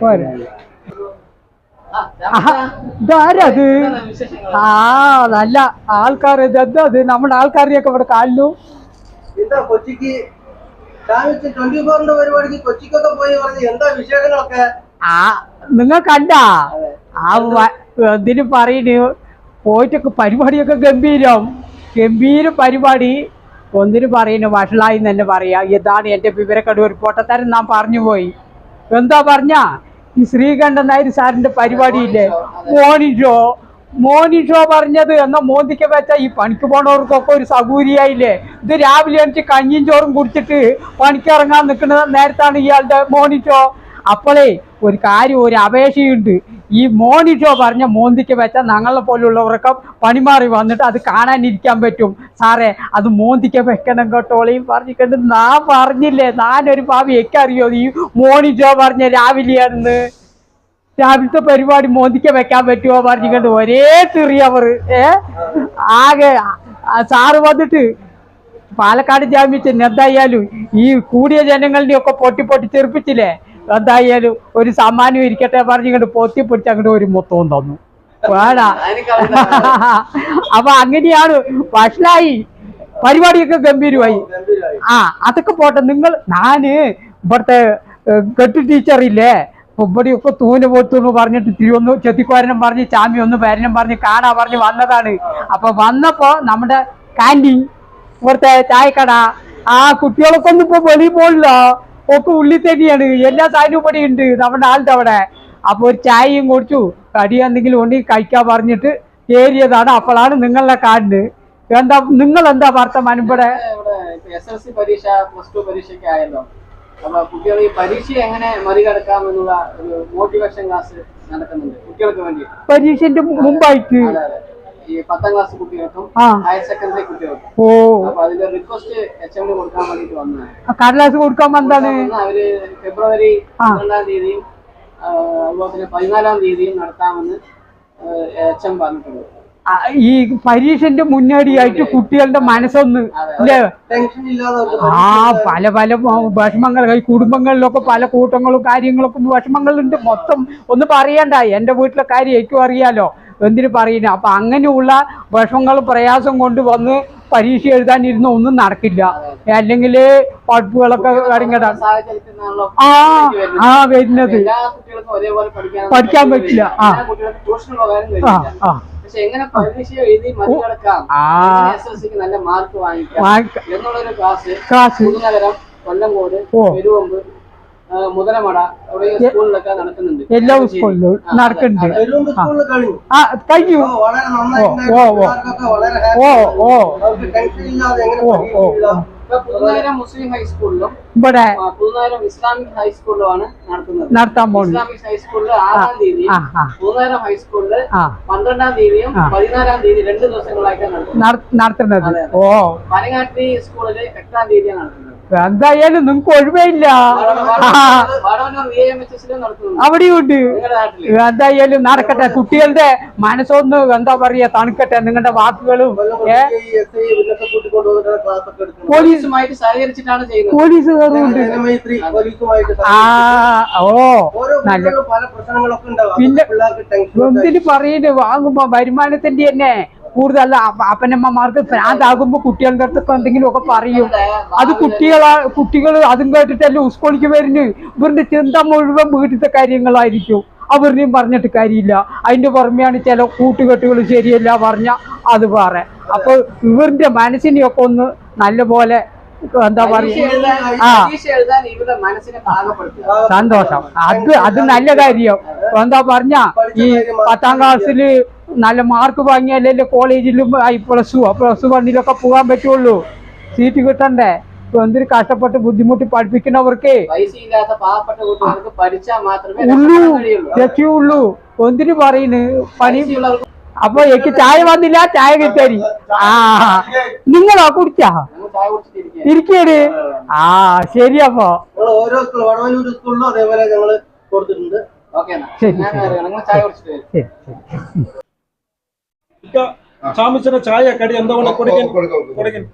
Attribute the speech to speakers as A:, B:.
A: പോരെ. ഇതാരത് ആ നല്ല ആൾക്കാർ ഇത് എന്താ അത് നമ്മുടെ ആൾക്കാരെയൊക്കെ ഇവിടെ കാലിലു.
B: എന്താ കൊച്ചിക്ക്? രാവിലെ ട്വന്റി ഫോറിന്റെ പരിപാടിക്ക് കൊച്ചിക്കൊക്കെ പോയി പറഞ്ഞ് എന്താ വിശേഷങ്ങളൊക്കെ?
A: ആ നിങ്ങൾ കണ്ടാ? ആ എന്തിനു പറയണു പോയിട്ടൊക്കെ പരിപാടിയൊക്കെ ഗംഭീരം. ഗംഭീര പരിപാടി. ഒന്നിനു പറയുന്നു വഷളായി എന്നെ തന്നെ പറയാ. ഇതാണ് എന്റെ വിവരക്കട ഒരു പൊട്ടത്തരം നാം പറഞ്ഞു പോയി. എന്താ പറഞ്ഞ ഈ ശ്രീകണ്ഠൻ നായർ സാറിന്റെ പരിപാടിയില്ലേ? മോർണിംഗ് ഷോ മോർണിംഗ് ഷോ പറഞ്ഞത് എന്നാ മോന്തിക്ക വെച്ച ഈ പണിക്ക് പോണവർക്കൊക്കെ ഒരു സൗകര്യായില്ലേ ഇത് രാവിലെ എനിക്ക് കഞ്ഞിയും ചോറും കുടിച്ചിട്ട് പണിക്കിറങ്ങാൻ നിൽക്കുന്ന നേരത്താണ് ഇയാളുടെ മോനിഷോ. അപ്പോളേ ഒരു കാര്യം ഒരു അപേക്ഷയുണ്ട്. ഈ മോണിറ്റോ പറഞ്ഞ മോന്തിക്ക് വെച്ച ഞങ്ങളെ പോലുള്ളവർക്ക് പണിമാറി വന്നിട്ട് അത് കാണാനിരിക്കാൻ പറ്റും. സാറേ അത് മോന്തിക്ക് വെക്കണം കേട്ടോളയും പറഞ്ഞിട്ട് നാ പറഞ്ഞില്ലേ ഞാനൊരു ഭാവി എനിക്കറിയോ ഈ മോണിറ്റോ പറഞ്ഞ രാവിലെയാണെന്ന്? രാവിലത്തെ പരിപാടി മോന്തിക്ക വെക്കാൻ പറ്റുമോ പറഞ്ഞിട്ട് ഒരേ ചെറിയവർ ഏ? ആകെ സാറ് വന്നിട്ട് പാലക്കാട് ജാമ്യത്തിന് എന്തായാലും ഈ കൂടിയ ജനങ്ങളുടെ ഒക്കെ പൊട്ടി പൊട്ടി ചെറുപ്പിച്ചില്ലേ എന്തായാലും ഒരു സമ്മാനം ഇരിക്കട്ടെ പറഞ്ഞിങ്ങോട്ട് പൊത്തി പിടിച്ച് അങ്ങോട്ട് ഒരു മൊത്തവും തന്നു. വേടാ. അപ്പൊ അങ്ങനെയാണ് വഷളായി. പരിപാടിയൊക്കെ ഗംഭീരമായി. ആ അതൊക്കെ പോട്ടെ. നിങ്ങൾ ഞാൻ ഇവിടുത്തെ കെട്ട് ടീച്ചറില്ലേ? ഇവിടെയൊക്കെ തൂന് പോത്തുന്ന് പറഞ്ഞിട്ട് തിരുവൊന്ന് ചെത്തിക്കോരനും പറഞ്ഞ് ചാമി ഒന്ന് പേരനും പറഞ്ഞ് കാണാ പറഞ്ഞ് വന്നതാണ്. അപ്പൊ വന്നപ്പോ നമ്മുടെ കാന്റീൻ ഇവിടുത്തെ ചായക്കട ആ കുട്ടികളൊക്കെ ഒന്നും ഇപ്പൊ വെളിയിൽ പോകില്ല ഒക്കെ ഉള്ളി തന്നെയാണ് എല്ലാ സാധനവും ഇവിടെ ഉണ്ട്. നമ്മുടെ ആളുടെ അവിടെ അപ്പൊ ഒരു ചായയും കുടിച്ചു. കടി എന്തെങ്കിലും ഉണ്ടെങ്കിൽ കഴിക്കാൻ പറഞ്ഞിട്ട് കയറിയതാണ്. അപ്പോഴാണ് നിങ്ങളുടെ കാർഡ് എന്താ നിങ്ങൾ എന്താ വർത്തമാനം ഇവിടെ?
C: എസ് എൽ സി പരീക്ഷ പ്ലസ് ടു പരീക്ഷയ്ക്ക് ആയല്ലോ. അപ്പൊ കുട്ടികൾ ഈ പരീക്ഷ എങ്ങനെ മറികടക്കാം എന്നുള്ള ഒരു മോട്ടിവേഷൻ ക്ലാസ് നടക്കുന്നുണ്ട്. കുട്ടികൾക്ക് വേണ്ടി
A: പരീക്ഷന്റെ മുമ്പായിട്ട്.
C: ഈ പത്താം ക്ലാസ് കുട്ടികൾക്കും. ഹയർ സെക്കൻഡറി കുട്ടികൾക്കും.
A: ഓ.
C: അപ്പൊ അതിന്റെ റിക്വസ്റ്റ് എച്ച് എം കൊടുക്കാൻ വേണ്ടിട്ട് വന്നതാണ്.
A: കടലാസ് കൊടുക്കാൻ
C: വന്നതാണ്. അവർ ഫെബ്രുവരി. പന്ത്രണ്ടാം തീയതിയും അതുപോലെ തന്നെ പതിനാലാം തീയതിയും നടത്താമെന്ന് എച്ച് എം പറഞ്ഞിട്ടുണ്ട്.
A: ഈ പരീക്ഷന്റെ മുന്നോടിയായിട്ട് കുട്ടികളുടെ മനസ്സൊന്ന് അല്ലേ ആ പല പല വിഷമങ്ങൾ ഈ കുടുംബങ്ങളിലൊക്കെ പല കൂട്ടങ്ങളും കാര്യങ്ങളൊക്കെ വിഷമങ്ങളുണ്ട്. മൊത്തം ഒന്ന് പറയണ്ട. എന്റെ വീട്ടിലെ കാര്യം എനിക്കും അറിയാലോ. എന്തിനു പറയുന്നു അപ്പൊ അങ്ങനെയുള്ള വിഷമങ്ങൾ പ്രയാസം കൊണ്ട് വന്ന് പരീക്ഷ എഴുതാനിരുന്ന ഒന്നും നടക്കില്ല. അല്ലെങ്കിൽ പഠിപ്പുകളൊക്കെ
C: കടങ്ങട
A: ആ. ആ വരുന്നത്.
C: പഠിക്കാൻ
A: പറ്റില്ല. ആ. ആ.
C: പക്ഷെ എങ്ങനെ പരീക്ഷ എഴുതി മറികടക്കാം?
A: ആ.
C: എസ് എൽ സിക്ക് നല്ല മാർക്ക് വാങ്ങിക്കാം? എന്നുള്ളൊരു ക്ലാസ്
A: ക്ലാസ്
C: പുതുനഗരം കൊല്ലങ്കോട്
A: ഓ.
C: പെരുവമ്പ് മുതലമട സ്കൂളിലൊക്കെ നടക്കുന്നുണ്ട്
A: എല്ലാ സ്കൂളിലും നടക്കുന്നുണ്ട്. ആ. കഴിഞ്ഞു. ഓ, ഓ, ഓ. ഓ. ഓ. ഓ,
C: മുസ്ലിം ഹൈസ്കൂളിലും
A: ഇവിടെ
C: ആ, പുതുനഗരം ഇസ്ലാമിക് ഹൈസ്കൂളിലുമാണ് നടത്തുന്നത്.
A: നടത്താൻ പോകുന്നത്
C: ഇസ്ലാമിക് ഹൈസ്കൂളിൽ ആറാം പന്ത്രണ്ടാം തീയതിയും. പതിനാലാം തീയതി രണ്ട് ദിവസങ്ങളായിട്ടാണ് നടത്തുന്നത്.
A: ഓ.
C: പനങ്ങാട്ടി സ്കൂളിൽ എട്ടാം തീയതിയാണ് നടത്തുന്നത്.
A: എന്തായാലും
C: നിങ്ങക്ക് ഒഴിവില്ല
A: അവിടെയുണ്ട്. എന്തായാലും നടക്കട്ടെ. കുട്ടികളുടെ മനസ്സൊന്ന് എന്താ പറയാ തണുക്കട്ടെ. നിങ്ങളുടെ വാക്കുകളും പോലീസ്
C: പോലീസുമായിട്ട് സഹകരിച്ചിട്ടാണ് ചെയ്യുന്നത്.
A: പോലീസുകാരുണ്ട്.
B: ജനമൈത്രി പോലീസുമായിട്ട്
A: ആ ഓ
B: ഓരോ
A: നല്ല
B: വീട്ടിലും പല പ്രശ്നങ്ങളൊക്കെ ഉണ്ടാവും.
A: പിന്നെ- എന്തിന് പറയുന്നു വാങ്ങുമ്പോ വരുമാനത്തിന്റെ തന്നെ. കൂടുതൽ അപ്പ- അപ്പനമ്മമാർക്ക് ഭ്രാന്താകുമ്പോ കുട്ടികളുടെ അടുത്തൊക്കെ എന്തെങ്കിലും ഒക്കെ പറയും. അത് കുട്ടികളാ കുട്ടികൾ അതും കേട്ടിട്ടല്ലേ സ്കൂളിലേക്ക് വരുന്നു. ഇവരുടെ ചിന്ത മുഴുവൻ വീട്ടിലത്തെ കാര്യങ്ങളായിരിക്കും. അവരുടെയും പറഞ്ഞിട്ട് കാര്യമില്ല. അതിന്റെ പുറമെയാണ് ചില കൂട്ടുകെട്ടുകൾ ശരിയല്ല പറഞ്ഞ അത് പറ അപ്പൊ ഇവരുടെ മനസ്സിനെയൊക്കെ ഒന്ന് നല്ല പോലെ
C: എന്താ
A: പറയുക ആ. സന്തോഷം. അത് അത് നല്ല കാര്യം. എന്താ പറഞ്ഞ ഈ പത്താം ക്ലാസ്സിൽ നല്ല മാർക്ക് വാങ്ങിയാലല്ലേ കോളേജിലും ഐ പ്ലസ് ടു പ്ലസ് വണ്ണിലൊക്കെ പോകാൻ പറ്റുള്ളൂ. സീറ്റ് കിട്ടണ്ടേ? ഇപ്പൊ കഷ്ടപ്പെട്ട് ബുദ്ധിമുട്ടി പഠിപ്പിക്കുന്നവർക്ക്. ഉള്ളൂ. രക്ഷയുള്ളൂ എന്തിന് പറയുന്നു? പണി അപ്പൊ എനിക്ക് ചായ വന്നില്ല ചായ കിട്ടരി ആ നിങ്ങളോ കുടിച്ചാ? ഇരിക്കേട്. ആ ശരിയപ്പോ
B: ഓരോ സ്കൂളിലും അതേപോലെ കൊടുത്തിട്ടുണ്ട്.
C: ഓക്കെ
A: ശരി, ശരി.
D: ಚಿಕ್ಕ ಚಾಮುಚನ ಚಾಯ ಕಡೆ ಅಂದವನ್ನ ಕೊಡಗೇನ್ ಕೊಡಗೇನ್